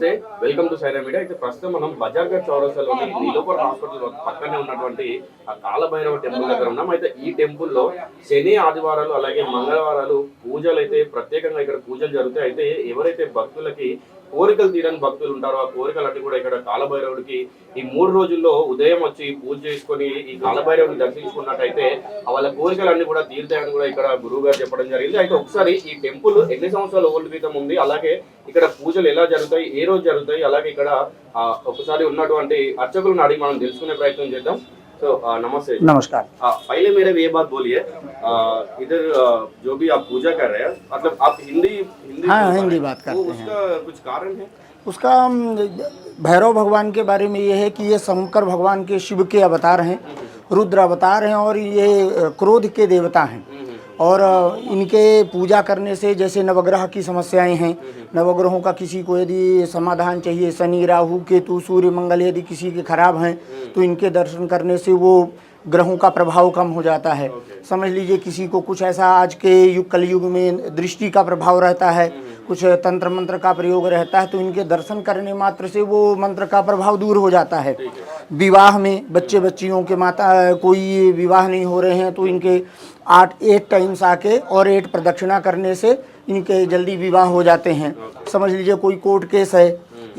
నమస్తే. Welcome to Sye Raa media అయితే ప్రస్తుతం మనం బజార్ గఢ్ చౌరస్తాలోని నీలోపర్ హాస్పిటల్ పక్కనే ఉన్నటువంటి ఆ కాలభైరవ టెంపుల్ దగ్గర ఉన్నాం. అయితే ఈ టెంపుల్లో శని ఆదివారాలు అలాగే మంగళవారాలు పూజలు అయితే ప్రత్యేకంగా ఇక్కడ పూజలు జరుగుతాయి. అయితే ఎవరైతే భక్తులకి కోరికలు తీరని భక్తులు ఉంటారు. ఆ కోరికలన్నీ కూడా ఇక్కడ కాలభైరవుడికి ఈ మూడు రోజుల్లో ఉదయం వచ్చి పూజ చేసుకుని ఈ కాలభైరవుని దర్శించుకున్నట్టయితే వాళ్ళ కోరికలన్నీ కూడా తీరుతాయని కూడా ఇక్కడ గురువు గారు చెప్పడం జరిగింది. అయితే ఒకసారి ఈ టెంపుల్ ఎన్ని సంవత్సరాల ఓల్డ్ క్రితం ఉంది అలాగే ఇక్కడ పూజలు ఎలా జరుగుతాయి ఏ రోజు జరుగుతాయి అలాగే ఇక్కడ ఒకసారి ఉన్నటువంటి అర్చకులను అడిగి మనం తెలుసుకునే ప్రయత్నం చేద్దాం. तो नमस्ते नमस्कार। uh, पहले मेरे ये बात बोलिए uh, इधर जो भी आप पूजा कर रहे हैं मतलब आप हिंदी हिंदी हाँ हिंदी बात तो करते तो उसका हैं कुछ कारण है? उसका भैरव भगवान के बारे में ये है कि ये शंकर भगवान के शिव के अवतार हैं हम्म, हम्म। रुद्र अवतार हैं और ये क्रोध के देवता हैं। हम्म। और इनके पूजा करने से जैसे नवग्रह की समस्याएँ हैं नवग्रहों का किसी को यदि समाधान चाहिए शनि राहु केतु सूर्य मंगल यदि किसी के खराब हैं तो इनके दर्शन करने से वो ग्रहों का प्रभाव कम हो जाता है। समझ लीजिए किसी को कुछ ऐसा आज के युग कलयुग में दृष्टि का प्रभाव रहता है कुछ तंत्र मंत्र का प्रयोग रहता है तो इनके दर्शन करने मात्र से वो मंत्र का प्रभाव दूर हो जाता है। विवाह में बच्चे बच्चियों के माता कोई विवाह नहीं हो रहे हैं तो इनके आठ एट टाइम्स आके और एट प्रदक्षिणा करने से इनके जल्दी विवाह हो जाते हैं। समझ लीजिए कोई कोर्ट केस है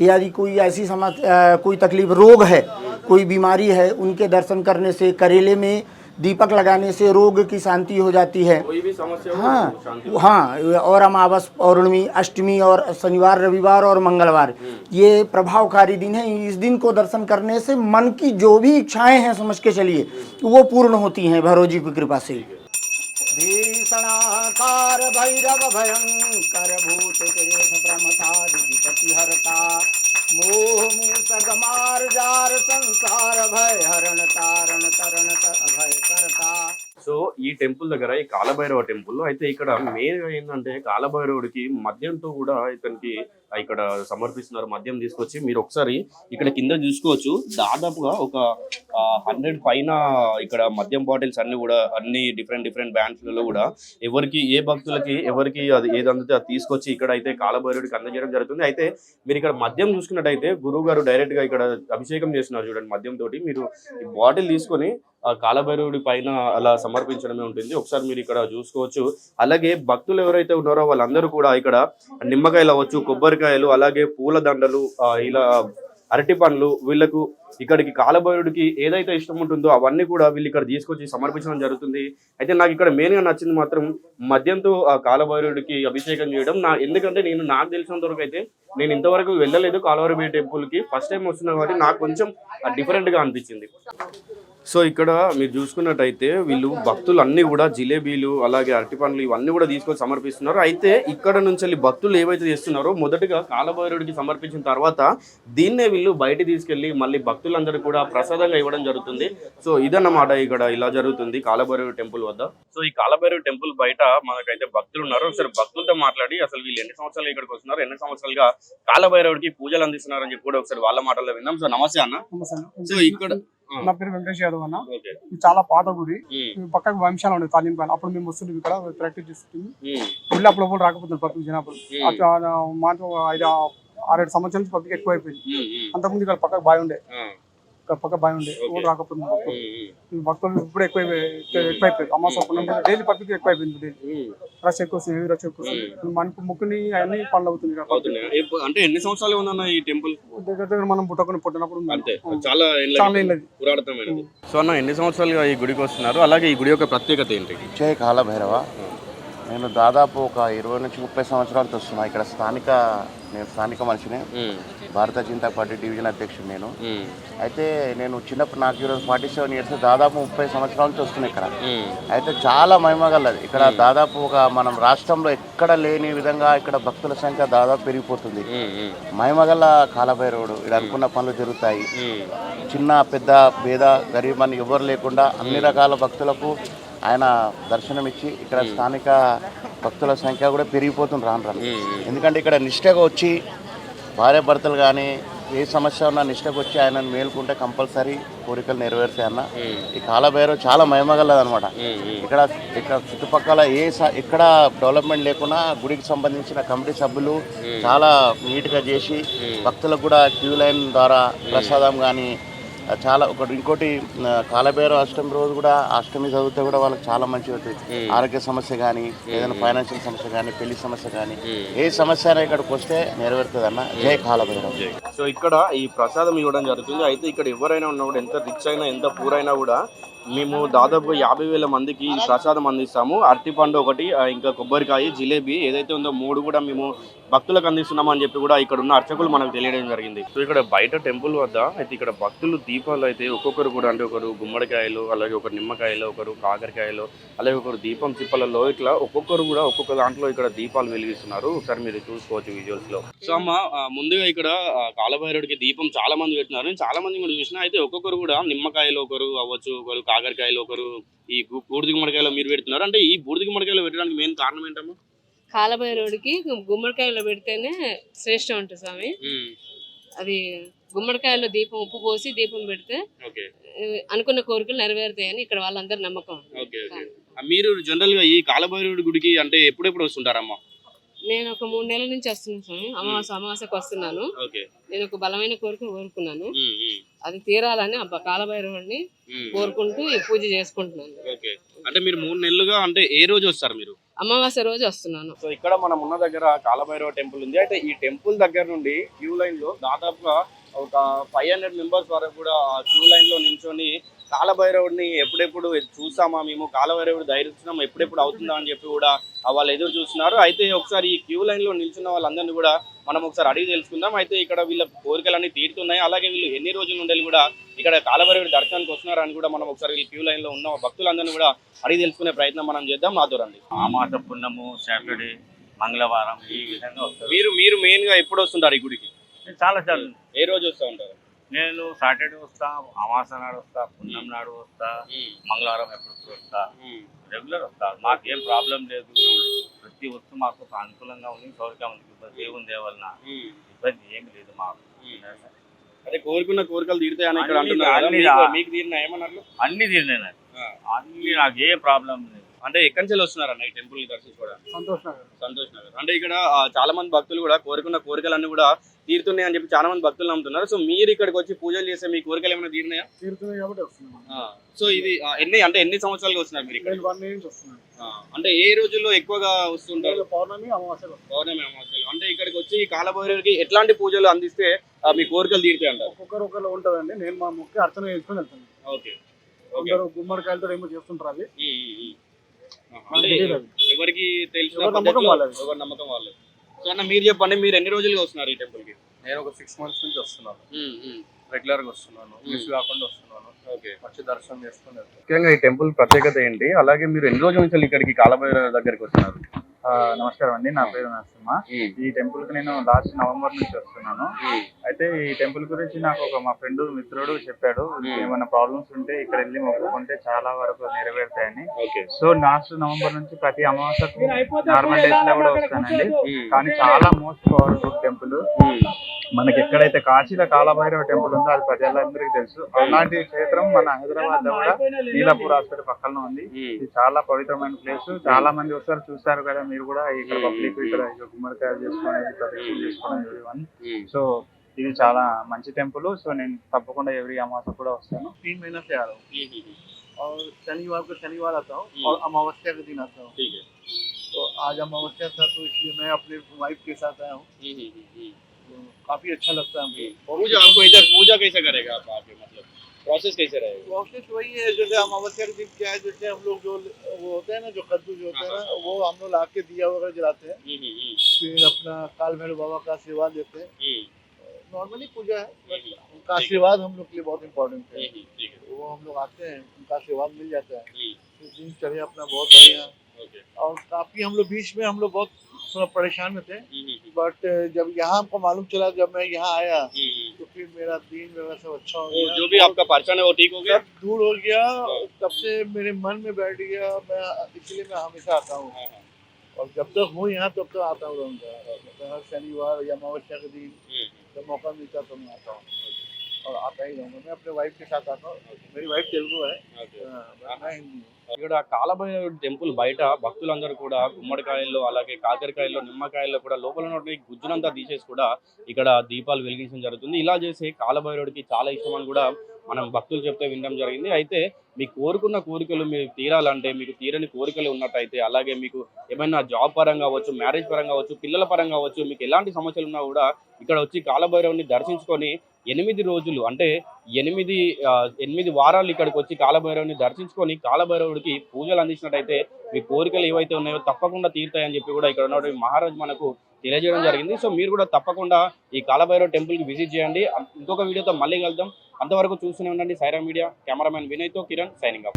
यदि कोई ऐसी समस्या कोई तकलीफ़ रोग है कोई बीमारी है उनके दर्शन करने से करेले में दीपक लगाने से रोग की शांति हो जाती है। कोई भी समस्या हाँ तो हाँ और अमावस पौर्णमी अष्टमी और शनिवार रविवार और मंगलवार। ये प्रभावकारी दिन है। इस दिन को दर्शन करने से मन की जो भी इच्छाएँ हैं समझ के चलिए वो पूर्ण होती हैं भैरव जी की कृपा से। भीषणाकार भैरव भयंकर भूत प्रेत प्रमथादि विपत्ति हरता मोह मूसक मार जार संसार भय हरण तारण तरण त- अभय करता సో ఈ టెంపుల్ దగ్గర ఈ కాలభైరవ టెంపుల్ అయితే ఇక్కడ మెయిన్ ఏంటంటే కాలభైరవుడికి మద్యంతో కూడా ఇతనికి ఇక్కడ సమర్పిస్తున్నారు మద్యం తీసుకొచ్చి మీరు ఒకసారి ఇక్కడ కింద చూసుకోవచ్చు. దాదాపుగా ఒక హండ్రెడ్ పైన ఇక్కడ మద్యం బాటిల్స్ అన్ని కూడా అన్ని డిఫరెంట్ డిఫరెంట్ బ్రాండ్స్లలో కూడా ఎవరికి ఏ భక్తులకి ఎవరికి అది ఏది అందితే అది తీసుకొచ్చి ఇక్కడ అయితే కాలభైరుడికి అందజేయడం జరుగుతుంది. అయితే మీరు ఇక్కడ మద్యం చూసుకున్నట్టయితే గురువు గారు డైరెక్ట్గా ఇక్కడ అభిషేకం చేస్తున్నారు చూడండి మద్యం తోటి. మీరు ఈ బాటిల్ తీసుకొని ఆ కాలభైరవుడి పైన అలా సమర్పించడమే ఉంటుంది. ఒకసారి మీరు ఇక్కడ చూసుకోవచ్చు. అలాగే భక్తులు ఎవరైతే ఉన్నారో వాళ్ళందరూ కూడా ఇక్కడ నిమ్మకాయలు అవ్వచ్చు కొబ్బరికాయలు అలాగే పూల దండలు ఇలా అరటి పండ్లు వీళ్ళకు ఇక్కడికి కాలభైరుడికి ఏదైతే ఇష్టం ఉంటుందో అవన్నీ కూడా వీళ్ళు ఇక్కడ తీసుకొచ్చి సమర్పించడం జరుగుతుంది. అయితే నాకు ఇక్కడ మెయిన్గా నచ్చింది మాత్రం మద్యంతో ఆ కాలభైరుడికి అభిషేకం చేయడం. నా ఎందుకంటే నేను నాకు తెలిసినంత వరకు అయితే నేను ఇంతవరకు వెళ్ళలేదు కాలవరబీ టెంపుల్కి ఫస్ట్ టైం వస్తున్నా కాబట్టి నాకు కొంచెం డిఫరెంట్గా అనిపించింది. సో ఇక్కడ మీరు చూసుకున్నట్టయితే వీళ్ళు భక్తులు అన్ని కూడా జిలేబీలు అలాగే అరటి పండ్లు ఇవన్నీ కూడా తీసుకొని సమర్పిస్తున్నారు. అయితే ఇక్కడ నుంచి వెళ్ళి భక్తులు ఏవైతే చేస్తున్నారో మొదటగా కాలభైరుడికి సమర్పించిన తర్వాత దీన్నే వీళ్ళు బయట తీసుకెళ్ళి మళ్ళీ భక్తులందరూ కూడా ప్రసాదంగా ఇవ్వడం జరుగుతుంది. సో ఇదన్నమాట ఇక్కడ ఇలా జరుగుతుంది కాలభైరవి టెంపుల్ వద్ద. సో ఈ కాలభైరవి టెంపుల్ బయట మనకైతే భక్తులు ఉన్నారు. ఒకసారి భక్తులతో మాట్లాడి అసలు వీళ్ళు ఎన్ని సంవత్సరాలు ఇక్కడికి వస్తున్నారు ఎన్ని సంవత్సరాలుగా కాలభైరవుడికి పూజలు అందిస్తున్నారు అని చెప్పి కూడా ఒకసారి వాళ్ళ మాటల్లో విందాం. సో నమస్తే అన్న. సో ఇక్కడ నా పేరు వెంకటేష్ యాదవ్ అన్న. ఇది చాలా పాత గుడి. పక్కకు వంశాలు ఉండేది తాలిం పైన అప్పుడు మేము వస్తుంటే ఇక్కడ ప్రాక్టీస్ చేస్తుంది గుళ్ళు అప్పుడు ఎవరు రాకపోతున్నారు పబ్లిక్ జనాభా. అట్లా మాట ఐదు ఆరేడు సంవత్సరాల నుంచి పబ్లిక్ ఎక్కువ అయిపోయింది ఉమ్, ఉమ్, అంతకుముందు ఇక్కడ పక్కకు ఇక్కడ పక్క బావి ఉండే. ఎవరు రాకపోతున్నారు భక్తులు. భక్తులు ఇప్పుడు ఎక్కువ ఎక్కువ అయిపోయింది అమాస డైలీ పబ్లిక్ ఎక్కువ అయిపోయింది డైలీ. రష్ ఎక్కువ వస్తుంది హెవీ రష్ ఎక్కువ వస్తుంది మనకు ముక్కుని అన్ని పనులు అవుతుంది అంటే ఎన్ని సంవత్సరాలు ఉందన్న ఈ టెంపుల్? దగ్గర దగ్గర మనం పుట్టకొని పుట్టినప్పుడు చాలా పురాతనమైనది. సో అన్న ఎన్ని సంవత్సరాలుగా ఈ గుడికి వస్తున్నారు? అలాగే ఈ గుడి యొక్క ప్రత్యేకత ఏంటి? జై కాలభైరవ. నేను దాదాపు ఒక ఇరవై నుంచి ముప్పై సంవత్సరాలతో వస్తున్నా. ఇక్కడ స్థానిక నేను స్థానిక మనిషిని. భారత జనతా పార్టీ డివిజన్ అధ్యక్షుడు నేను. అయితే నేను చిన్నప్పుడు నాకు ఈరోజు ఫార్టీ సెవెన్ ఇయర్స్ దాదాపు ముప్పై సంవత్సరాల నుంచి వస్తున్నా ఇక్కడ. అయితే చాలా మహిమగలది ఇక్కడ దాదాపు ఒక మనం రాష్ట్రంలో ఎక్కడ లేని విధంగా ఇక్కడ భక్తుల సంఖ్య దాదాపు పెరిగిపోతుంది. మహిమగల కాలభైరవుడు ఇక్కడ అనుకున్న పనులు జరుగుతాయి. చిన్న పెద్ద పేద గరీబ్ అని ఎవరు లేకుండా అన్ని రకాల భక్తులకు ఆయన దర్శనమిచ్చి ఇక్కడ స్థానిక భక్తుల సంఖ్య కూడా పెరిగిపోతుంది రాను రాను. ఎందుకంటే ఇక్కడ నిష్ఠగా వచ్చి భార్య భర్తలు కానీ ఏ సమస్య ఉన్నా నిష్టకు వచ్చి ఆయనను మేలుకుంటే కంపల్సరీ కోరికలు నెరవేరుతాయి అన్న. ఈ కాలభైరవ్ చాలా మహిమగలదనమాట ఇక్కడ ఇక్కడ చుట్టుపక్కల ఏ స- ఎక్కడ డెవలప్మెంట్ లేకున్నా గుడికి సంబంధించిన కమిటీ సభ్యులు చాలా నీట్గా చేసి భక్తులకు కూడా క్యూ లైన్ ద్వారా ప్రసాదం కానీ చాలా ఒకటి ఇంకోటి కాలభైరవ అష్టమి రోజు కూడా అష్టమి చదివితే కూడా వాళ్ళకి చాలా మంచిగా అవుతుంది ఆరోగ్య సమస్య కానీ ఏదైనా ఫైనాన్షియల్ సమస్య కానీ పెళ్ళి సమస్య కానీ ఏ. సమస్య అయినా ఇక్కడికి వస్తే నెరవేరుతుంది అన్న జై కాలభైరవ. సో ఇక్కడ ఈ ప్రసాదం ఇవ్వడం జరుగుతుంది. అయితే ఇక్కడ ఎవరైనా ఉన్నా కూడా ఎంత రిచ్ అయినా ఎంత పూర్ అయినా కూడా మేము దాదాపు యాభై వేల మందికి ప్రసాదం అందిస్తాము. అరటిపండు ఒకటి ఇంకా కొబ్బరికాయ జిలేబీ ఏదైతే ఉందో మూడు కూడా మేము భక్తులకు అందిస్తున్నామని చెప్పి కూడా ఇక్కడ ఉన్న అర్చకులు మనకు తెలియడం జరిగింది. సో ఇక్కడ బయట టెంపుల్ వద్ద అయితే ఇక్కడ భక్తులు దీపాలు అయితే ఒక్కొక్కరు కూడా అంటే ఒకరు గుమ్మడికాయలు అలాగే ఒకరు నిమ్మకాయలు ఒకరు కాకరకాయలు అలాగే ఒకరు దీపం చిప్పలలో ఇట్లా ఒక్కొక్కరు కూడా ఒక్కొక్క దాంట్లో ఇక్కడ దీపాలు వెలిగిస్తున్నారు. ఒకసారి మీరు చూసుకోవచ్చు విజువల్స్లో సో అమ్మ ముందుగా ఇక్కడ ఆ, కాలభైరవుడికి దీపం చాలా మంది పెట్టినారు. చాలా మంది కూడా చూసిన అయితే ఒక్కొక్కరు కూడా నిమ్మకాయలు ఒకరు అవ్వచ్చు ఒకరు కాకరకాయలు ఒకరు ఈ బూడిద గుమ్మడికాయలో మీరు పెడుతున్నారు. అంటే ఈ బూడిద గుమ్మడికాయలో పెట్టడానికి మెయిన్ కారణం ఏంటమ్మా? కాలభైరవుడికి గుమ్మడికాయలో పెడితేనే శ్రేష్టం ఉంటుంది స్వామి. అది గుమ్మడికాయలో దీపం ఉప్పు పోసి దీపం పెడితే అనుకున్న కోరికలు నెరవేరుతాయని ఇక్కడ వాళ్ళందరూ నమ్మకం. మీరు జనరల్గా ఈ కాలభైరవుడి గుడికి అంటే ఎప్పుడెప్పుడు వస్తుంటారమ్మా? నేను ఒక మూడు నెలల నుంచి వస్తున్నాను స్వామి. అమావాస అమావాసకు వస్తున్నాను. ఓకే. నేను ఒక బలమైన కోరిక కోరుకున్నాను. అది తీరాలని అబ్బా కాలభైరవుడిని. కోరుకుంటూ ఈ పూజ చేసుకుంటున్నాను. ఓకే. అంటే మీరు మూడు నెలలుగా అంటే ఏ రోజు వస్తారు మీరు? అమావాస్య రోజు వస్తున్నాను. సో ఇక్కడ మనం ఉన్న దగ్గర కాలభైరవ టెంపుల్ ఉంది. అయితే ఈ టెంపుల్ దగ్గర నుండి క్యూ లైన్లో దాదాపుగా ఒక ఫైవ్ హండ్రెడ్ మెంబర్స్ వరకు కూడా క్యూ లైన్లో నించొని కాలభైరవుడిని ఎప్పుడెప్పుడు చూసామా మేము? కాలభైరవుడు ధైర్యం ఎప్పుడెప్పుడు అవుతుందా అని చెప్పి కూడా వాళ్ళు ఎదురు చూస్తున్నారు. అయితే ఒకసారి ఈ క్యూ లైన్లో నిల్చున్న వాళ్ళందరినీ కూడా మనం ఒకసారి అడిగి తెలుసుకుందాం. అయితే ఇక్కడ వీళ్ళ కోరికలన్నీ తీరుతున్నాయి. అలాగే వీళ్ళు ఎన్ని రోజుల నుండి కూడా ఇక్కడ కాలభైరవుడి దర్శనానికి వస్తున్నారు అని కూడా మనం ఒకసారి ఈ క్యూ లైన్లో ఉన్న భక్తులందరినీ కూడా అడిగి తెలుసుకునే ప్రయత్నం మనం చేద్దాం. నాతో రండి అమాస పున్నము సాటర్డే మంగళవారం ఈ విధంగా మీరు మీరు మెయిన్గా ఎప్పుడు వస్తుంటారు ఈ గుడికి? చాలా సార్లు ఏ రోజు వస్తూ ఉంటారు? నేను సాటర్డే వస్తా అమాస నాడు వస్తా పున్నం నాడు వస్తా మంగళవారం ఎప్పుడు వస్తా రెగ్యులర్ వస్తా. మాకేం ప్రాబ్లం లేదు. ప్రతి వస్తు మాకు అనుకూలంగా ఉంది సౌకర్యం ఉంది. దేవుని దేవలన ఇబ్బంది ఏమి లేదు మాకు. అదే కోరుకున్న కోరికలు తీరుతాయని ఇక్కడ అన్ని- అంటున్నారు కదా, అన్ని మీకు- తీరిన ఏమన్నారు? అన్ని తిరిగినాయి నాకు. అన్ని నాకు ఏ ప్రాబ్లం లేదు. అంటే ఎక్కడి నుంచి వస్తున్నారన్న ఈ టెంపుల్ దర్శించుకోవడానికి? సంతోష్ నగర్. సంతోష్ నగర్. అంటే ఇక్కడ చాలా మంది భక్తులు కూడా కోరుకున్న కోరికలన్నీ కూడా తీరుతున్నాయి అని చెప్పి చాలా మంది భక్తులు నమ్ముతున్నారు. సో మీరు ఇక్కడికి వచ్చి పూజలు చేస్తే మీ కోరికలు ఏమైనా తీరినాయా తీరుతుంది కాబట్టి వస్తున్నాను సో ఇది ఎన్ని అంటే ఎన్ని సంవత్సరాలుగా వస్తున్నారు మీరు ఇక్కడ? వన్ వస్తున్నాను. అంటే ఏ రోజుల్లో ఎక్కువగా వస్తుంటారు? పౌర్ణమి అమావాస్యలు. పౌర్ణమి అమావాస్యలు. అంటే ఇక్కడికి వచ్చి కాలభైరవుడికి ఎట్లాంటి పూజలు అందిస్తే మీ కోరికలు తీరుతాయి అంటారు? ఒక్కొక్కరు ఒకరు ఉంటుందండి. నేను మా ముఖ్య అర్చన చేసుకుని వెళ్తాను. ఓకే. అందరూ గుమ్మడికాయలతో ఏమో చేస్తుంటారు అది. ఎవరికి ఎవరి నమ్మకం. ఎవరి నమ్మకం వాళ్ళది? సో అన్న మీరు చెప్పండి మీరు ఎన్ని రోజులుగా వస్తున్నారు ఈ టెంపుల్కి? నేను ఒక సిక్స్ మంత్స్ నుంచి వస్తున్నాను. రెగ్యులర్గా వస్తున్నాను. మిస్ కాకుండా వస్తున్నాను. వచ్చి దర్శనం చేసుకుని వెళ్తాను ముఖ్యంగా ఈ టెంపుల్ ప్రత్యేకత ఏంటి? అలాగే మీరు ఎన్ని రోజుల నుంచి ఇక్కడికి కాలభైరవ దగ్గరికి వస్తున్నారు? నమస్కారం అండి. నా పేరు నరసింహ. ఈ టెంపుల్కి నేను లాస్ట్ నవంబర్ నుంచి వస్తున్నాను. అయితే ఈ టెంపుల్ గురించి నాకు ఒక మా ఫ్రెండ్ మిత్రుడు చెప్పాడు. ఏమైనా ప్రాబ్లమ్స్ ఉంటే ఇక్కడ వెళ్ళి మొక్కుకుంటే చాలా వరకు నెరవేరుతాయని. ఓకే. సో లాస్ట్ నవంబర్ నుంచి ప్రతి అమావాస్యకు నార్మల్ డేస్లో కూడా వస్తానండి. కానీ చాలా మోస్ట్ పవర్ఫుల్ టెంపుల్ మనకి ఎక్కడైతే కాశీలో కాలభైరవ టెంపుల్ ఉందో అది ప్రజలందరికీ తెలుసు అలాంటి క్షేత్రం మన హైదరాబాద్ లో కూడా నీలాపూర్ హాస్పిటల్ పక్కన ఉంది ఇది చాలా పవిత్రమైన ప్లేస్ చాలా మంది వస్తారు చూస్తారు కదా మీరు కూడా ఇక్కడ పబ్లిక్ ఇక్కడ ఇక గుమ్మడికాయలు చేసుకునేది ప్రదక్షిణ చేసుకునేది everyone. సో ఇది చాలా మంచి టెంపుల్ సో నేను తప్పకుండా ఎవ్రీ అమాస కూడా వస్తాను तीन महीना से आ रहा हूँ और शनिवार को शनिवार आता हूँ और अमावस्या के दिन आता हूँ ठीक है तो आज अमावस्या था तो इसलिए मैं अपने वाइफ के साथ आया हूँ तो काफ़ी अच्छा लगता है हमको। पूजा आपको इधर पूजा कैसे करेगा आप आके मतलब प्रोसेस कैसे रहेगा? प्रोसेस वही है जैसे अमावस्या के दिन क्या है जैसे हम लोग जो वो होते हैं ना जो कद्दू जो होते हैं ना वो हम लोग ला के दिया वगैरह जलाते हैं। फिर अपना काल भैरव बाबा का आशीर्वाद लेते हैं। नॉर्मली पूजा है उनका आशीर्वाद हम लोग के लिए बहुत इम्पोर्टेंट है। ठीक है। वो हम लोग आते हैं उनका आशीर्वाद मिल जाता है। हम्म, दिन चढ़े अपना बहुत बढ़िया। और काफ़ी हम लोग बीच में हम लोग बहुत थोड़ा परेशान में थे हम्म, बट जब यहाँ हमको मालूम चला जब मैं यहाँ आया हम्म, तो फिर मेरा दिन वगैरह सब अच्छा हो वो गया। जो भी आपका परेशान है वो ठीक हो गया? दूर हो गया तब से मेरे मन में बैठ गया मैं इसलिए मैं हमेशा आता हूँ। हाँ, हाँ, और जब तक हूँ यहाँ तब तक आता हूँ रहूँगा। हर शनिवार या अमावस्या के दिन हम्म, जब मौका मिलता है तो मैं आता हूँ। और आता ही रहूँगा मैं अपने वाइफ के साथ आता हूँ मेरी वाइफ तेलुगु है हाँ, मैं हिंदी हूँ ఇక్కడ కాలభైరవుడి టెంపుల్ బయట భక్తులందరూ కూడా గుమ్మడికాయల్లో అలాగే కాకరకాయల్లో నిమ్మకాయల్లో కూడా లోపల ఉన్నటువంటి గుజ్జునంతా తీసేసి కూడా ఇక్కడ దీపాలు వెలిగించడం జరుగుతుంది ఇలా చేసే కాలభైరవుడికి చాలా ఇష్టం అని కూడా మనం భక్తులు చెప్తే వినడం జరిగింది అయితే మీ కోరుకున్న కోరికలు మీరు తీరాలంటే మీకు తీరని కోరికలు ఉన్నట్టయితే అలాగే మీకు ఏమైనా జాబ్ పరంగా అవ్వచ్చు మ్యారేజ్ పరంగా అవ్వచ్చు పిల్లల పరంగా అవ్వచ్చు మీకు ఎలాంటి సమస్యలు ఉన్నా కూడా ఇక్కడ వచ్చి కాలభైరవుని దర్శించుకొని ఎనిమిది రోజులు అంటే ఎనిమిది ఎనిమిది వారాలు ఇక్కడికి వచ్చి కాలభైరవుని దర్శించుకొని కాలభైరవుడికి పూజలు అందించినట్టయితే మీ కోరికలు ఏవైతే ఉన్నాయో తప్పకుండా తీరుతాయని చెప్పి కూడా ఇక్కడ ఉన్నటువంటి మహారాజ్ మనకు తెలియజేయడం జరిగింది. సో మీరు కూడా తప్పకుండా ఈ కాలభైరవ్ టెంపుల్కి విజిట్ చేయండి. ఇంకొక వీడియోతో మళ్ళీ కలుద్దాం. అంతవరకు చూస్తూనే ఉండండి. సైరా మీడియా కెమెరామెన్ వినయ్తో కిరణ్ Signing off.